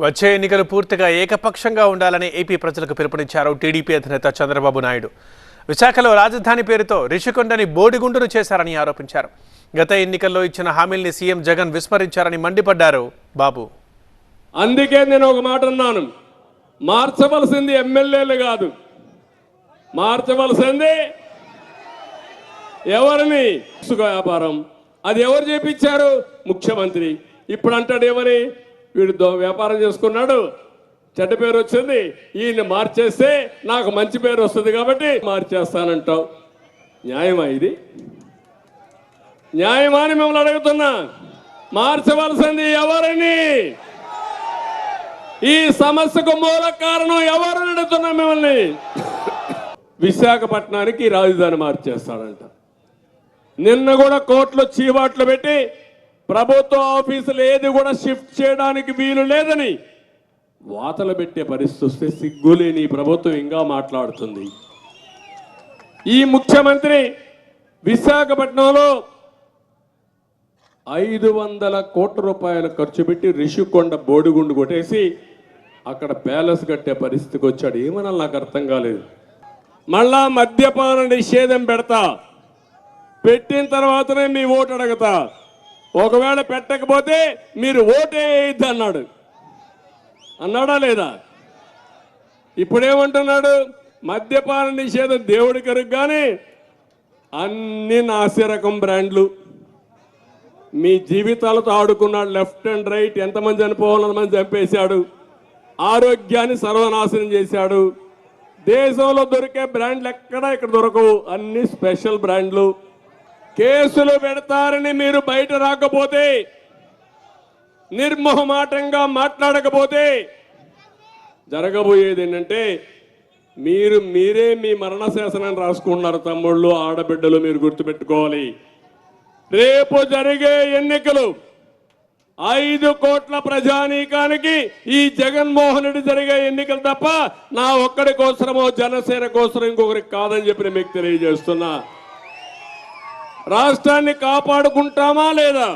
వచ్చే ఎన్నికలు పూర్తిగా ఏకపక్షంగా ఉండాలని ఏపీ ప్రజలకు పిలుపునిచ్చారు టీడీపీ అధినేత చంద్రబాబు నాయుడు. విశాఖలో రాజధాని పేరుతో రిషికొండని బోడిగుండును చేశారని ఆరోపించారు. గత ఎన్నికల్లో ఇచ్చిన హామీల్ని సీఎం జగన్ విస్మరించారని మండిపడ్డారు బాబు. అందుకే నేను ఒక మాట అన్నాను. మార్చవలసింది ఎమ్మెల్యేలు కాదు. మార్చవలసింది ఎవరిని? వ్యాపారం. అది ఎవరు చేపించారు? ముఖ్యమంత్రి. ఇప్పుడు అంటాడు ఏమని వీడు వ్యాపారం చేసుకున్నాడు. చెడ్డ పేరు వచ్చింది. ఈయన మార్చేస్తే నాకు మంచి పేరు వస్తుంది కాబట్టి మార్చేస్తానంటావు. న్యాయమా ఇది? న్యాయమా అని మిమ్మల్ని అడుగుతున్నా. మార్చవలసింది ఎవరిని? ఈ సమస్యకు మూల కారణం ఎవరిని అడుగుతున్నా మిమ్మల్ని? విశాఖపట్నానికి రాజధాని మార్చేస్తాడంట. నిన్న కూడా కోర్టులో చీవాట్లు పెట్టి ప్రభుత్వ ఆఫీసులు ఏది కూడా షిఫ్ట్ చేయడానికి వీలు లేదని వాతలు పెట్టే పరిస్థితి వస్తే సిగ్గులేని ప్రభుత్వం ఇంకా మాట్లాడుతుంది. ఈ ముఖ్యమంత్రి విశాఖపట్నంలో ఐదు వందల కోట్ల రూపాయలు ఖర్చు పెట్టి రిషికొండ బోడిగుండు కొట్టేసి అక్కడ ప్యాలెస్ కట్టే పరిస్థితికి వచ్చాడు. ఏమన్నా నాకు అర్థం కాలేదు. మళ్ళా మద్యపాన నిషేధం పెడతా. పెట్టిన తర్వాతనే మీ ఓటు అడగతా. ఒకవేళ పెట్టకపోతే మీరు ఓటే అన్నాడు. అన్నాడా లేదా? ఇప్పుడేమంటున్నాడు? మద్యపాన నిషేధం దేవుడి కరకు కానీ అన్ని నాసిరకం బ్రాండ్లు. మీ జీవితాలతో ఆడుకున్నాడు లెఫ్ట్ అండ్ రైట్ ఎంతమంది చనిపోవాలని మంది చంపేశాడు. ఆరోగ్యాన్ని సర్వనాశనం చేశాడు. దేశంలో దొరికే బ్రాండ్లు ఎక్కడా ఇక్కడ దొరకవు. అన్ని స్పెషల్ బ్రాండ్లు. కేసులు పెడతారని మీరు బయట రాకపోతే నిర్మోహమాటంగా మాట్లాడకపోతే జరగబోయేది ఏంటంటే మీరు మీరే మీ మరణ శాసనాన్ని రాసుకుంటున్నారు తమ్ముళ్ళు ఆడబిడ్డలు మీరు గుర్తుపెట్టుకోవాలి. రేపు జరిగే ఎన్నికలు ఐదు కోట్ల ప్రజానీకానికి ఈ జగన్మోహన్ రెడ్డి జరిగే ఎన్నికలు తప్ప నా ఒక్కడి కోసమో జనసేన కోసం ఇంకొకరికి కాదని చెప్పి మీకు తెలియజేస్తున్నా. రాష్ట్రాన్ని కాపాడుకుంటామా లేదా?